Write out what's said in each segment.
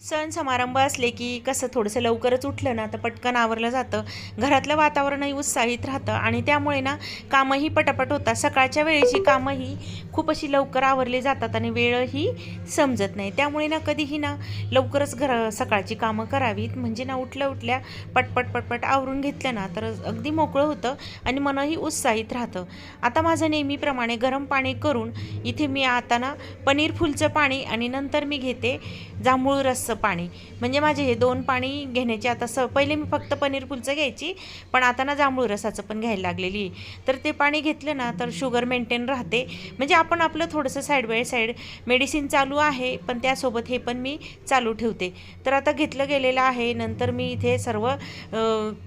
सण समारंभ असले की कसं थोडंसं लवकरच उठलं ना तर पटकन आवरलं जातं. घरातलं वातावरणही उत्साहित राहतं आणि त्यामुळे ना कामंही पटापट होतात. सकाळच्या वेळेची कामंही खूप अशी लवकर आवरली जातात आणि वेळही समजत नाही. त्यामुळे ना कधीही ना लवकरच घर सकाळची कामं करावीत. म्हणजे ना उठल्या उठल्या पटपट पटपट आवरून घेतलं ना तर अगदी मोकळं होतं आणि मनही उत्साहित राहतं. आता माझं नेहमीप्रमाणे गरम पाणी करून इथे मी आता ना पनीर फुलचं पाणी आणि नंतर मी घेते जांभूळ रसचं पाणी. म्हणजे माझे हे दोन पाणी घेण्याचे आता स पहिले मी फक्त पनीर फुलचं घ्यायची पण आता ना जांभूळ रसाचं पण घ्यायला लागलेली आहे. तर ते पाणी घेतलं ना तर शुगर मेंटेन राहते. म्हणजे आपण आपलं थोडंसं साईड बाय साईड मेडिसिन चालू आहे पण त्यासोबत हे पण मी चालू ठेवते. तर आता घेतलं गेलेलं आहे नंतर मी इथे सर्व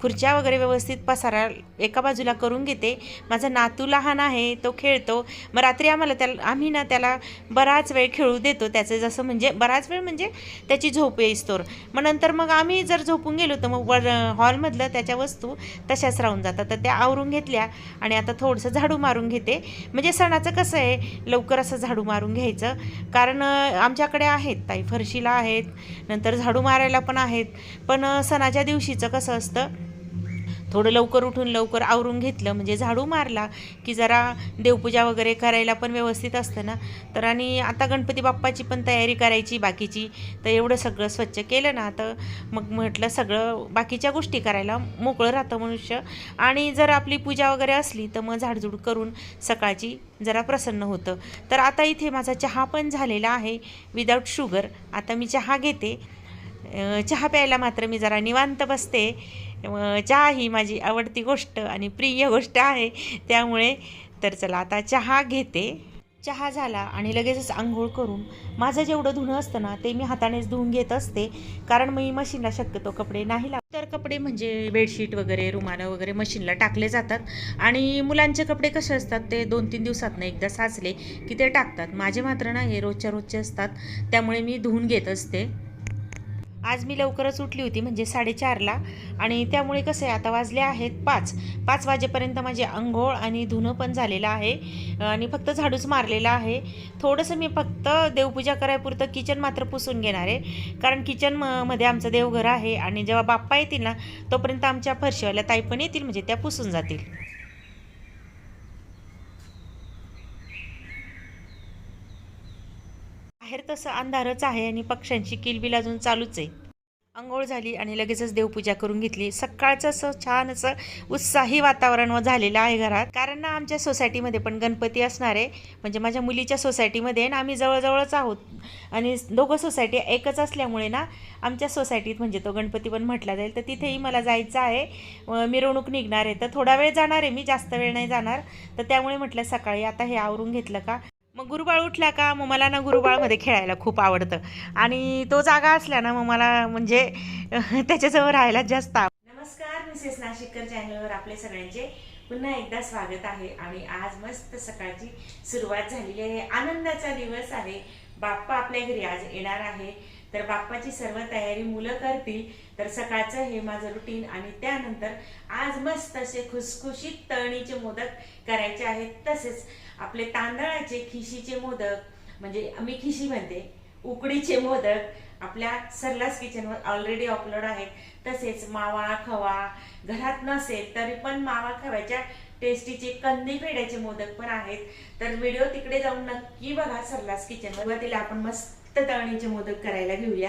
खुर्च्या वगैरे व्यवस्थित पसारा एका बाजूला करून घेते. माझा नातू लहान आहे तो खेळतो. मग रात्री आम्हाला त्याला आम्ही ना त्याला बराच वेळ खेळू देतो. त्याचं जसं म्हणजे बराच वेळ म्हणजे त्याची झोप येईस्तोर मग नंतर मग आम्ही जर झोपून गेलो तर मग वर हॉलमधलं त्याच्या वस्तू तशाच राहून जातात. तर त्या आवरून घेतल्या आणि आता थोडंसं झाडू मारून घेते. म्हणजे सणाचं कसं आहे लवकर असं झाडू मारून घ्यायचं. कारण आमच्याकडे आहेत ताई फरशीला आहेत नंतर झाडू मारायला पण आहेत. पण सणाच्या दिवशीचं कसं असतं थोडं लवकर उठून लवकर आवरून घेतलं म्हणजे झाडू मारला की जरा देवपूजा वगैरे करायला पण व्यवस्थित असतं ना. तर आणि आता गणपती बाप्पाची पण तयारी करायची बाकीची तर एवढं सगळं स्वच्छ केलं ना तर मग म्हटलं सगळं बाकीच्या गोष्टी करायला मोकळं राहतं मनुष्य. आणि जर आपली पूजा वगैरे असली तर मग झाडझूड करून सकाळची जरा प्रसन्न होतं. तर आता इथे माझा चहा पण झालेला आहे विदाऊट शुगर आता मी चहा घेते. चहा प्यायला मात्र मी जरा निवांत बसते. चहा ही माझी आवडती गोष्ट आणि प्रिय गोष्ट आहे. त्यामुळे तर चला आता चहा घेते. चहा झाला आणि लगेचच आंघोळ करून माझं जेवढं धुणं असतं ना ते मी हातानेच धुवून घेत असते. कारण मी मशीनला शक्यतो कपडे नाही लावत. तर कपडे म्हणजे बेडशीट वगैरे रुमालं वगैरे मशीनला टाकले जातात. आणि मुलांचे कपडे कसे असतात ते दोन तीन दिवसातनं एकदा साचले की ते टाकतात. माझे मात्र ना हे रोजच्या रोजचे असतात. त्यामुळे मी धुवून घेत असते. आज मी लवकरच उठली होती म्हणजे साडेचारला. आणि त्यामुळे कसं आहे आता वाजले आहेत पाच. पाच वाजेपर्यंत माझी आंघोळ आणि धुणं पण झालेलं आहे. आणि फक्त झाडूच मारलेला आहे. थोडंसं मी फक्त देवपूजा करायपुरतं किचन मात्र पुसून घेणार आहे. कारण किचन म मध्ये आमचं देवघर आहे आणि जेव्हा बाप्पा येतील ना तोपर्यंत आमच्या फरशीवाल्या ताई पण येतील म्हणजे त्या पुसून जातील. बाहेर तसं अंधारच आहे आणि पक्ष्यांची किलबिल अजून चालूच आहे. आंघोळ झाली आणि लगेचच देवपूजा करून घेतली. सकाळचं असं छान असं उत्साही वातावरण झालेलं आहे घरात. कारण ना आमच्या सोसायटीमध्ये पण गणपती असणार आहे. म्हणजे माझ्या मुलीच्या सोसायटीमध्ये ना आम्ही जवळजवळच आहोत. आणि दोघं सोसायटी एकच असल्यामुळे ना आमच्या सोसायटीत म्हणजे तो गणपती पण म्हटला जाईल. तर तिथेही मला जायचं आहे. मिरवणूक निघणार आहे. तर थोडा वेळ जाणार आहे मी जास्त वेळ नाही जाणार. तर त्यामुळे म्हटलं सकाळी आता हे आवरून घेतलं का? मग गुरुबाळ उठला का? मग मला ना गुरुबाळमध्ये खेळायला खूप आवडतं. आणि तो जागा असला ना मग मला म्हणजे त्याच्याजवळ राहायला जास्त आवड नमस्कार मिसेस नाशिककर चॅनलवर आपले सगळ्यांचे पुन्हा एकदा स्वागत आहे. आणि आज मस्त सकाळची सुरुवात झालेली आहे. आनंदाचा दिवस आहे. बाप्पा आपल्या घरी आज येणार आहे. तर बाप्पाची सर्व तयारी मुलं करतील. तर सकाळचं हे माझं रुटीन आणि त्यानंतर आज मस्त असे खुसखुशीत तळणीचे मोदक करायचे आहेत. तसेच आपले तांदळाचे खिशीचे मोदक म्हणजे मी खिशी म्हणते उकडीचे मोदक आपल्या सरलास किचनवर ऑलरेडी अपलोड आहेत. तसेच मावा खवा घरात नसेल तरी पण मावा खव्याच्या टेस्टीचे कंदी फेड्याचे मोदक पण आहेत. तर व्हिडिओ तिकडे जाऊन नक्की बघा सरलास किचनवर सुरुवातीला आपण मस्त तळणीचे मोदक करायला घेऊया.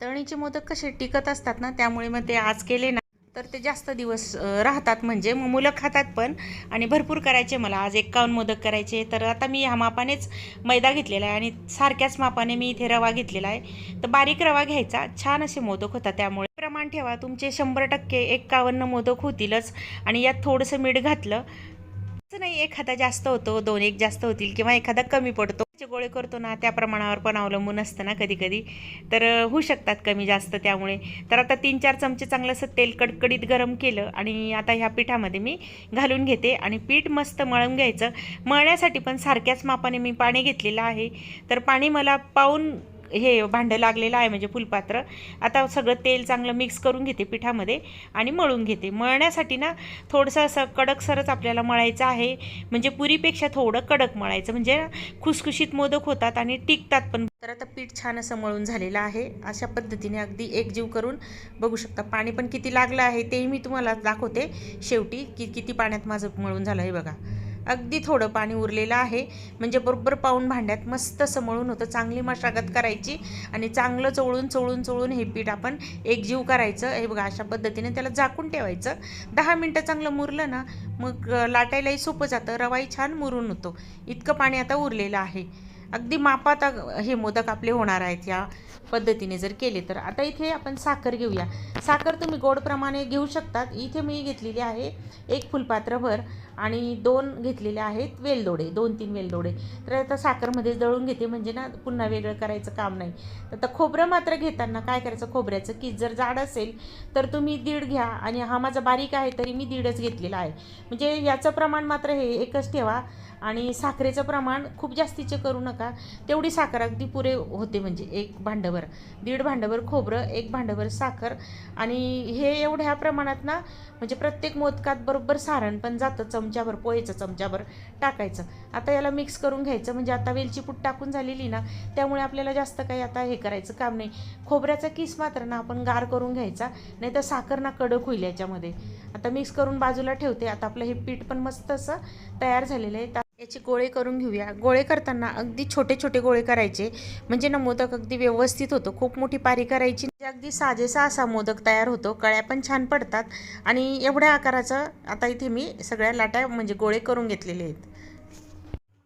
तळणीचे मोदक कसे टिकत असतात ना त्यामुळे मग ते आज केले ना. तर ते जास्त दिवस राहतात म्हणजे मग मुलं खातात पण आणि भरपूर करायचे. मला आज एकावन्न मोदक करायचे तर आता मी ह्या मापानेच मैदा घेतलेला आहे आणि सारख्याच मापाने मी इथे रवा घेतलेला आहे. तर बारीक रवा घ्यायचा. छान असे मोदक होता त्यामुळे. प्रमाण ठेवा. तुमचे शंभर टक्के एकावन्न मोदक होतीलच आणि यात थोडंसं मीठ घातलं. असं नाही एखादा जास्त होतो दोन एक जास्त होतील किंवा एखादा कमी पडतो. जे गोळे करतो ना त्या प्रमाणावर पण अवलंबून असतं ना कधी कधी तर होऊ शकतात कमी जास्त त्यामुळे. तर आता तीन चार चमचे चांगलं असं तेल कडकडीत गरम केलं आणि आता ह्या पिठामध्ये मी घालून घेते आणि पीठ मस्त मळून घ्यायचं. मळण्यासाठी पण सारख्याच मापाने मी पाणी घेतलेलं आहे. तर पाणी मला पाऊन हे भांडं लागलेलं आहे म्हणजे फुलपात्र. आता सगळं तेल चांगलं मिक्स करून घेते पिठामध्ये आणि मळून घेते. मळण्यासाठी ना थोडंसं असं कडकसरच आपल्याला मळायचं आहे. म्हणजे पुरीपेक्षा थोडं कडक मळायचं. म्हणजे खुसखुशीत मोदक होतात आणि टिकतात पण. तर आता पीठ छान असं मळून झालेलं आहे. अशा पद्धतीने अगदी एकजीव करून बघू शकता. पाणी पण किती लागलं आहे तेही मी तुम्हाला दाखवते शेवटी की किती पाण्यात माझं मळून झालं आहे बघा. अगदी थोडं पाणी उरलेलं आहे. म्हणजे बरोबर पाहून भांड्यात मस्त समळून मळून होतं. चांगली मशागत करायची आणि चांगलं चोळून चोळून चोळून हे पीठ आपण एकजीव करायचं. हे बघा अशा पद्धतीने त्याला झाकून ठेवायचं. दहा मिनटं चांगलं मुरलं ना मग लाटायलाही सोपं जातं. रवाई छान मुरून होतो. इतकं पाणी आता उरलेलं आहे. अगदी मापात हे मोदक आपले होणार आहेत या पद्धतीने जर केले तर. आता इथे आपण साखर घेऊया. साखर तुम्ही गोड प्रमाणे घेऊ शकतात. इथे मी घेतलेली आहे एक फुलपात्रभर आणि दोन घेतलेले आहेत वेलदोडे दोन तीन वेलदोडे. तर आता साखरमध्ये दळून घेते म्हणजे ना पुन्हा वेगळं करायचं काम नाही. तर आता खोबरं मात्र घेताना काय करायचं? खोबऱ्याचं की जर जाड असेल तर तुम्ही दीड घ्या. आणि हा माझा बारीक आहे तरी मी दीडच घेतलेला आहे. म्हणजे याचं प्रमाण मात्र हे एकच ठेवा. आणि साखरेचं प्रमाण खूप जास्तीचे करू नका. तेवढी साखर अगदी पुरे होते म्हणजे एक भांडभर. दीड भांडभर खोबरं एक भांडभर साखर. आणि हे एवढ्या प्रमाणात ना म्हणजे प्रत्येक मोदकात बरोबर सारण पण जातं चमच्याभर पोहेचं चमच्याभर टाकायचं. आता याला मिक्स करून घ्यायचं. म्हणजे आता वेलचीपूट टाकून झालेली ना त्यामुळे आपल्याला जास्त काही आता हे करायचं काम नाही. खोबऱ्याचा किस मात्र ना आपण गार करून घ्यायचा नाही तर साखर ना कडक होईल याच्यामध्ये. आता मिक्स करून बाजूला ठेवते. आता आपलं हे पीठ पण मस्त असं तयार झालेलं आहे. याचे गोळे करून घेऊया. गोळे करताना अगदी छोटे छोटे गोळे करायचे. म्हणजे ना मोदक अगदी व्यवस्थित होतो. खूप मोठी पारी करायची अगदी साजेसा असा मोदक तयार होतो. कळ्या पण छान पडतात. आणि एवढ्या आकाराचं आता इथे मी सगळ्या लाट्या म्हणजे गोळे करून घेतलेले आहेत.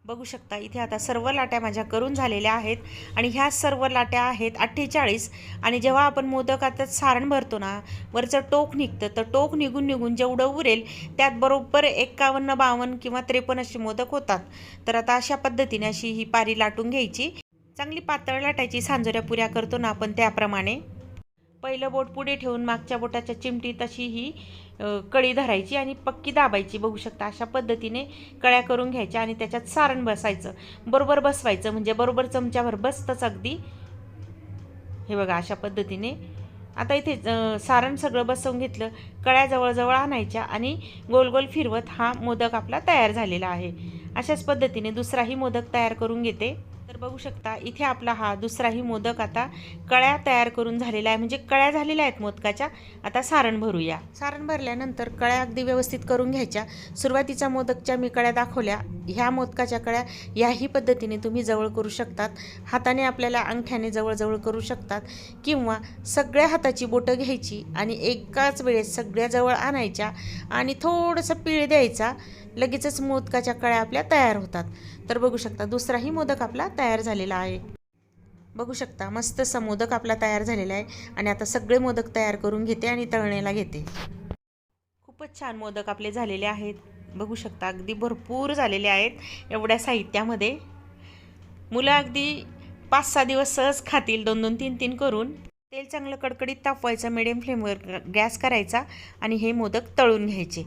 बघू शकता इथे आता सर्व लाट्या माझ्या करून झालेल्या आहेत. आणि ह्या सर्व लाट्या आहेत अठ्ठेचाळीस. आणि जेव्हा आपण मोदकात सारण भरतो ना वरचं टोक निघतं. तर टोक निघून निघून जेवढं उरेल त्यात बरोबर एक्कावन्न बावन्न किंवा त्रेपन्न असे मोदक होतात. तर आता अशा पद्धतीने अशी ही पारी लाटून घ्यायची. चांगली पातळ लाटायची सांजोऱ्या पुऱ्या करतो ना आपण त्याप्रमाणे. पहिलं बोट पुढे ठेवून मागच्या बोटाच्या चिमटीत अशी ही कळी धरायची आणि पक्की दाबायची. बघू शकता अशा पद्धतीने कळ्या करून घ्यायच्या आणि त्याच्यात सारण बसायचं. बरोबर बसवायचं. म्हणजे बरोबर चमच्यावर बसतंच अगदी. हे बघा अशा पद्धतीने. आता इथे सारण सगळं बसवून घेतलं. कळ्या जवळजवळ आणायच्या आणि गोल गोल फिरवत हा मोदक आपला तयार झालेला आहे. अशाच पद्धतीने दुसराही मोदक तयार करून घेते. तर बघू शकता इथे आपला हा दुसराही मोदक आता कळ्या तयार करून झालेला आहे. म्हणजे कळ्या झालेल्या आहेत मोदकाच्या. आता सारण भरूया. सारण भरल्यानंतर कळ्या अगदी व्यवस्थित करून घ्यायच्या. सुरुवातीच्या मोदकच्या मी कळ्या दाखवल्या. ह्या मोदकाच्या कळ्या याही पद्धतीने तुम्ही जवळ करू शकतात. हाताने आपल्याला अंगठ्याने जवळजवळ करू शकतात. किंवा सगळ्या हाताची बोटं घ्यायची आणि एकाच वेळेस सगळ्या जवळ आणायच्या आणि थोडंसं पीळ द्यायचा. लगेचच मोदकाच्या कळ्या आपल्या तयार होतात. तर बघू शकता दुसराही मोदक आपला तयार झालेला आहे. बघू शकता मस्त मोदक आपला तयार झालेला आहे आणि आता सगळे मोदक तयार करून घेते आणि तळण्याला घेते. खूपच छान मोदक आपले झालेले आहेत. बघू शकता अगदी भरपूर झालेले आहेत एवढ्या साहित्यामध्ये. मुलं अगदी पाच सहा दिवस सहज खातील दोन दोन तीन तीन करून. तेल चांगलं कडकडीत तापवायचं मिडियम फ्लेमवर गॅस करायचा आणि हे मोदक तळून घ्यायचे.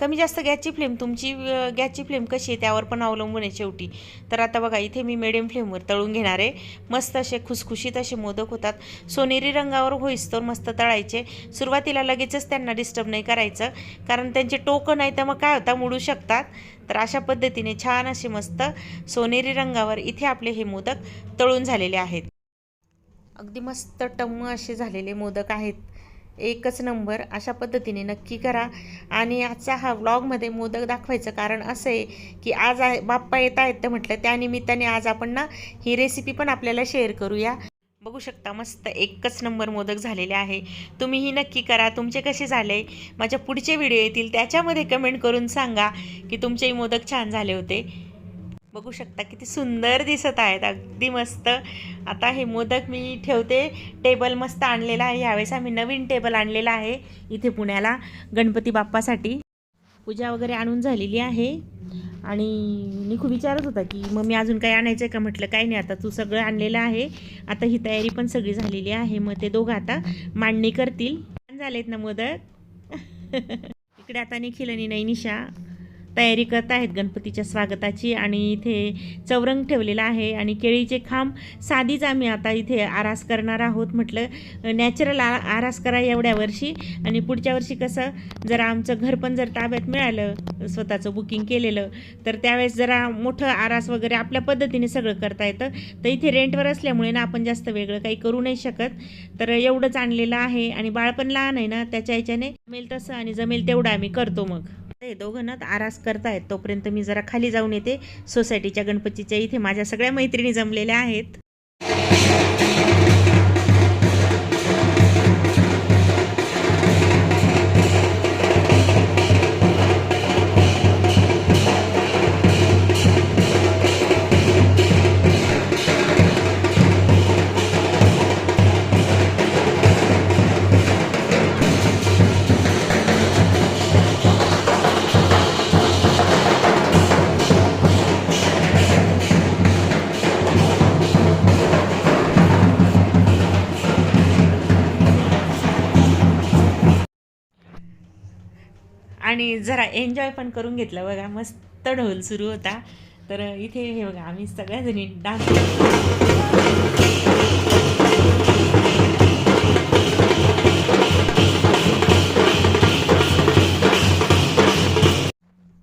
कमी जास्त गॅसची फ्लेम तुमची गॅसची फ्लेम कशी आहे त्यावर पण अवलंबून आहे शेवटी. तर आता बघा इथे मी मिडियम फ्लेमवर तळून घेणार आहे. मस्त असे खुसखुशीत असे मोदक होतात. सोनेरी रंगावर होईस्तोर मस्त तळायचे. सुरुवातीला लगेचच त्यांना डिस्टर्ब नाही करायचं. कारण त्यांचे टोकं नाही तर मग काय होता? मुडू शकतात. तर अशा पद्धतीने छान असे मस्त सोनेरी रंगावर इथे आपले हे मोदक तळून झालेले आहेत. अगदी मस्त टम्म असे झालेले मोदक आहेत. एकच नंबर. अशा पद्धतीने नक्की करा. आणि आजचा हा व्लॉगमध्ये मोदक दाखवायचं कारण असं आहे की आज आहे बाप्पा येत आहेत तर म्हटलं त्यानिमित्ताने आज आपण ना ही रेसिपी पण आपल्याला शेअर करूया. बघू शकता मस्त एकच नंबर मोदक झालेले आहे. तुम्हीही नक्की करा. तुमचे कसे झाले? माझ्या पुढचे व्हिडिओ येतील त्याच्यामध्ये कमेंट करून सांगा की तुमचेही मोदक छान झाले होते. बघू शकता किती सुंदर दिसत आहेत. अगदी मस्त. आता हे मोदक मी ठेवते. टेबल मस्त आणलेला आहे. यावेळेस आम्ही नवीन टेबल आणलेला आहे इथे पुण्याला गणपती बाप्पासाठी. पूजा वगैरे आणून झालेली आहे. आणि मी खूप विचारत होता की मग मी अजून काही आणायचं आहे का? म्हटलं काही नाही. आता तू सगळं आणलेलं आहे. आता ही तयारी पण सगळी झालेली आहे. मग ते दोघं आता मांडणी करतील. छान झालेत ना मोदक. इकडे आता निखिल आणि नैनिशा तयारी करत आहेत गणपतीच्या स्वागताची आणि इथे चौरंग ठेवलेला आहे आणि केळीचे खांब साधीच आम्ही आता इथे आरास करणार आहोत म्हटलं नॅचरल आ आरास करा एवढ्या वर्षी. आणि पुढच्या वर्षी कसं जरा आमचं घर पण जर ताब्यात मिळालं स्वतःचं बुकिंग केलेलं तर त्यावेळेस जरा मोठं आरास वगैरे आपल्या पद्धतीने सगळं करता येतं. तर इथे रेंटवर असल्यामुळे ना आपण जास्त वेगळं काही करू नाही शकत. तर एवढंच आणलेलं आहे आणि बाळ पण लहान आहे ना त्याच्या ह्याच्याने जमेल तसं आणि जमेल तेवढं आम्ही करतो मग. ते दोघं ना आरास करतायत. तोपर्यंत मी जरा खाली जाऊन येते. सोसायटीच्या गणपतीच्या इथे माझ्या सगळ्या मैत्रिणी जमलेल्या आहेत. आणि जरा एन्जॉय पण करून घेतलं बघा. मस्त ढोल सुरू होता. तर इथे हे बघा आम्ही सगळ्याजणी डान्स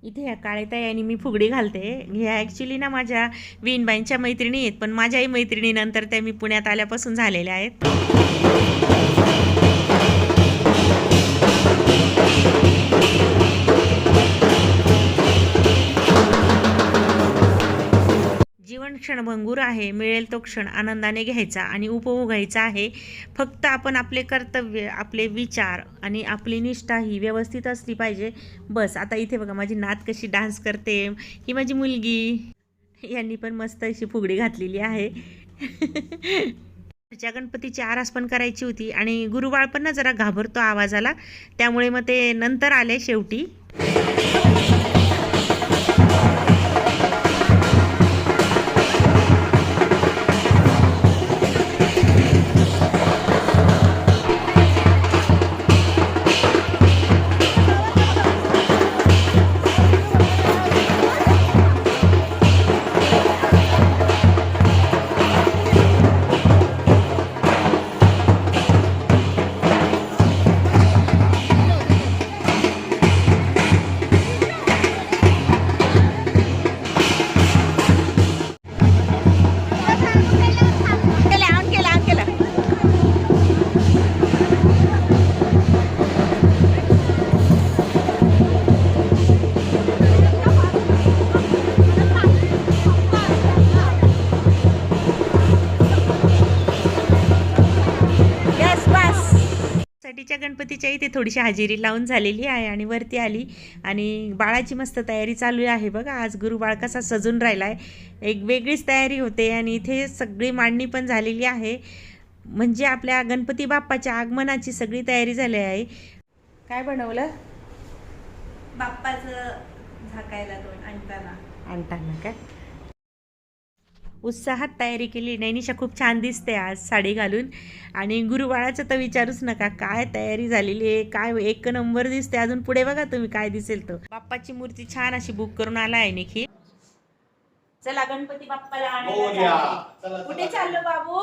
इथे या काळेताई आणि मी फुगडी घालते. ह्या ॲक्च्युली ना माझ्या विनबाईंच्या मैत्रिणी आहेत पण माझ्याही मैत्रिणीनंतर त्या मी पुण्यात आल्यापासून झालेल्या आहेत. जीवन क्षणभंगूर आहे मिळेल तो क्षण आनंदाने घ्यायचा आणि उपभोगायचा आहे. फक्त आपण आपले कर्तव्य आपले विचार आणि आपली निष्ठा ही व्यवस्थित असली पाहिजे. बस आता इथे बघा माझी नात कशी डान्स करते ही माझी मुलगी. यांनी पण मस्त अशी फुगडी घातलेली आहे. घरच्या गणपतीची आरास पण करायची होती आणि गुरुबाळ पण ना जरा घाबरतो आवाजाला. त्यामुळे मग ते नंतर आले शेवटी. गणपतीच्या इथे थोडीशी हजेरी लावून झालेली आहे आणि वरती आली. आणि बाळाची मस्त तयारी चालू आहे बघा. आज गुरु बाळ कसा सजून राहिला आहे एक वेगळीच तयारी होते आणि इथे सगळी मांडणी पण झालेली आहे. म्हणजे आपल्या गणपती बाप्पाच्या आगमनाची सगळी तयारी झाली आहे. काय बनवलं? बाप्पाचं झाकायला दोन आणताना आणताना काय उत्साहात तयारी केली. नैनिशा खूप छान दिसते आज साडी घालून. आणि गुरुबाळाचं तर विचारूच नका काय तयारी झालेली आहे काय एक नंबर दिसते. अजून पुढे बघा तुम्ही काय दिसेल तर बाप्पाची मूर्ती छान अशी बुक करून आला आहे निखिल. चला गणपती बाप्पाला आणायला. चला, कुठे चला. चाललो बाबू?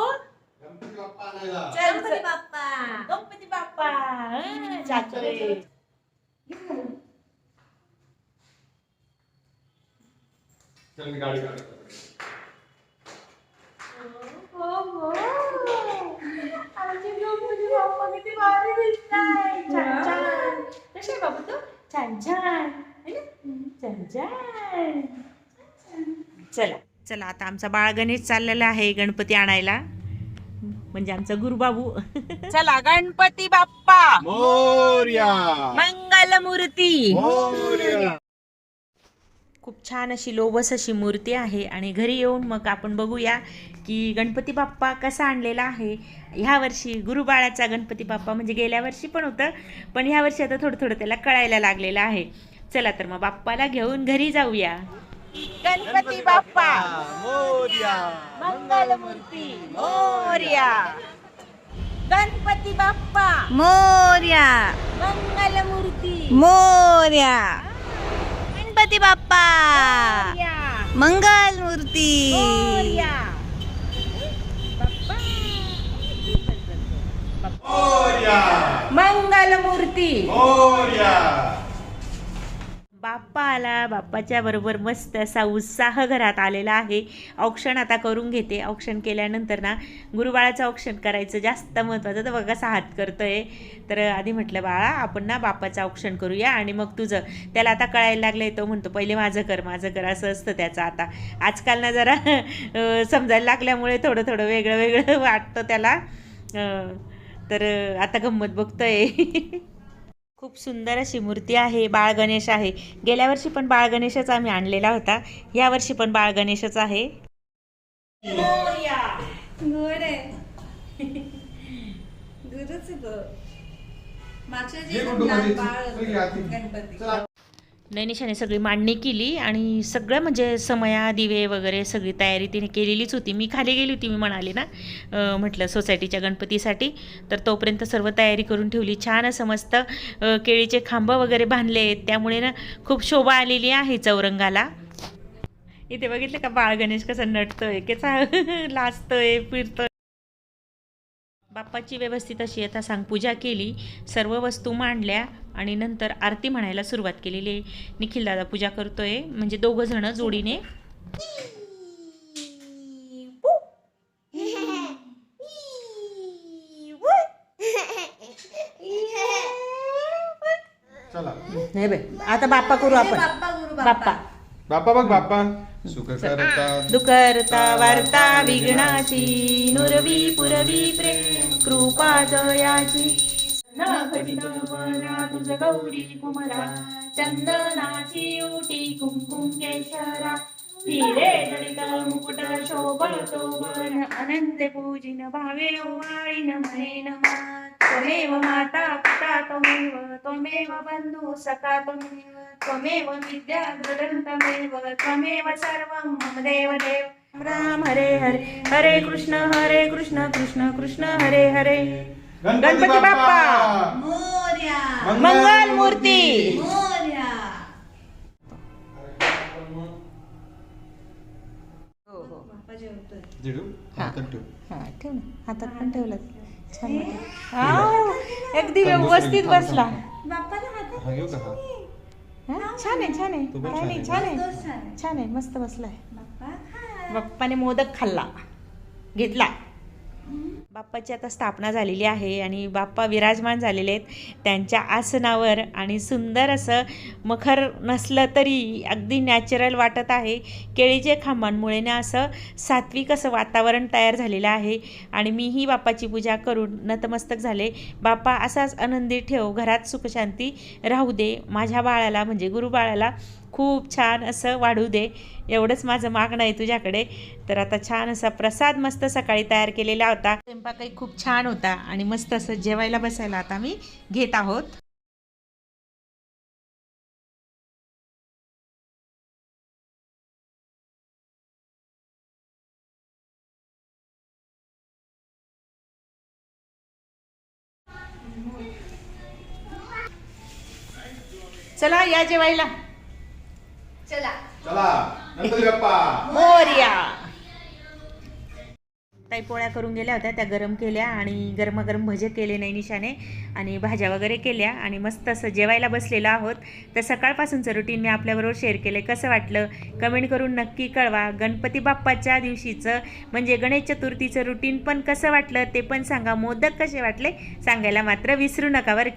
गणपती बाप्पा गणपती. बाप्पा. गणपती बाप्पा. हं, जातोय. चल, मी गाडी काढतो. आमचे गणपती बाप्पा किती भारी दिसताय. छान, छान. कसे बाबू तू छान छान है ना? छान छान चला चला आता आमचा बाळ गणेश चाललेला आहे गणपती आणायला म्हणजे आमचा गुरुबाबू चला गणपती बाप्पा मोरया मंगल मूर्ती मोरया खूप छान अशी लोबस अशी मूर्ती आहे आणि घरी येऊन मग आपण बघूया की गणपती बाप्पा कसा आणलेला आहे. ह्या वर्षी गुरुबाळाचा गणपती बाप्पा म्हणजे गेल्या वर्षी पण होतं पण ह्या वर्षी आता थोडं थोडं त्याला कळायला लागलेलं आहे. चला तर मग बाप्पाला घेऊन घरी जाऊया. गणपती बाप्पा. मोरया. मंगल मूर्ती मोर्या. गणपती बाप्पा. मोर्या. मंगल मूर्ती मोर्या. गणपती बाप्पा. मंगल मूर्ती मोर्या मंगलमूर्ती मोर्या बाप्पा आला बाप्पाच्या बरोबर मस्त असा उत्साह घरात आलेला आहे. औक्षण आता करून घेते. औक्षण केल्यानंतर ना गुरुबाळाचं औक्षण करायचं जास्त महत्त्वाचं तर बघा कसा हात आहे तर आधी म्हटलं बाळा आपण ना बाप्पाचं औक्षण करूया आणि मग तुझं. त्याला आता कळायला लागलंय तो म्हणतो पहिले माझं कर माझं कर. असं असतं त्याचं आता. आजकाल ना जरा समजायला लागल्यामुळे थोडं थोडं वेगळं वेगळं वाटतं त्याला. तर आता गंमत बघतोय. खूप सुंदर अशी मूर्ती आहे बाळ गणेश आहे. गेल्या वर्षी पण बाळ गणेशच आम्ही आणलेला होता. या वर्षी पण बाळ गणेशच आहे. हे. गणपती. चला. नैनिशाने सगळी मांडणी केली आणि सगळं म्हणजे समया दिवे वगैरे सगळी तयारी तिने केलेलीच होती. मी खाली गेली होती मी म्हणाले ना म्हटलं सोसायटीच्या गणपतीसाठी. तर तोपर्यंत सर्व तयारी करून ठेवली. छान असं मस्त केळीचे खांब वगैरे बांधले. आहेत त्यामुळे ना खूप शोभा आलेली आहे चौरंगाला. इथे बघितलं का बाळ गणेश कसं नटतोय कसा लाचतोय फिरतोय. बाप्पाची व्यवस्थित अशी आता सांग पूजा केली. सर्व वस्तू मांडल्या. आणि नंतर आरती म्हणायला सुरुवात केलेली आहे. निखिल दादा पूजा करतोय. म्हणजे दोघं जण जोडीने. चला. नाही बाई आता बाप्पा करू आपण. बाप्पा बाप्पा. बाप्पा. बघ बाप्पा. सुख करता दुकर्ता वार्ता विघ्नाची नुरवी पुरवी प्रेम कृपा जयाची तुझ गौरी कुमरा चंदनाची उटी कुमकुम केशरा. हिरे जडित मुकुट शोभतो वन अनंत पूजिन भावे ओवाळीन म्हणे नमा त्वमेव माता पिता त्वमेव त्वमेव बंधू सखा त्वमेव त्वमेव विद्या ग्रंथमेव त्वमेव सर्वं मम देव देव. राम हरे हरे. हरे कृष्ण हरे कृष्ण कृष्ण कृष्ण हरे हरे. गणपती बाप्पा. मोर्या. मंगल मूर्ती. मोर्या. बाप्पा जेवतोय जिडू हातात ठेव. हा ठेव ना. हातात पण ठेवलं. छान वाटलं. आव, अगदी व्यवस्थित बसला. बाप्पाला हातात हा घेऊ का हा? हा, छान आहे छान आहे. तो पण छान आहे. छान आहे. छान आहे. मस्त बसलाय. बाप्पा खा. बाप्पाने मोदक खाल्ला. घेतला. बाप्पाची आता स्थापना झालेली आहे आणि बाप्पा विराजमान झालेले आहेत. त्यांच्या आसनावर आणि सुंदर असं मखर नसलं तरी अगदी नॅचरल वाटत आहे. केळीचे खांबांमुळे ना असं सात्विक असं वातावरण तयार झालेलं आहे आणि मीही बाप्पाची पूजा करून नतमस्तक झाले. बाप्पा असाच आनंदी ठेव घरात सुखशांती राहू दे. माझ्या बाळाला म्हणजे गुरुबाळाला खूप छान असं वाढू दे. एवढंच माझं मागणं आहे तुझ्याकडे. तर आता छान असा प्रसाद मस्त सकाळी तयार केलेला होता. स्वयंपाकही खूप छान होता आणि मस्त असं जेवायला बसायला आता मी घेत आहोत. चला या जेवायला. चला. चला गणपती बाप्पा मोर्या. ताई पोळ्या करून गेल्या होत्या त्या गरम केल्या आणि गरमागरम भजे केले नैनिशाने आणि भाज्या वगैरे केल्या आणि मस्त असं जेवायला बसलेलो आहोत. तर सकाळपासूनचं रुटीन मी आपल्याबरोबर शेअर केलं कसं वाटलं? कमेंट करून नक्की कळवा. गणपती बाप्पाच्या दिवशीचं म्हणजे गणेश चतुर्थीचं रुटीन पण कसं वाटलं ते पण सांगा. मोदक कसे वाटले? सांगायला मात्र विसरू नका बरं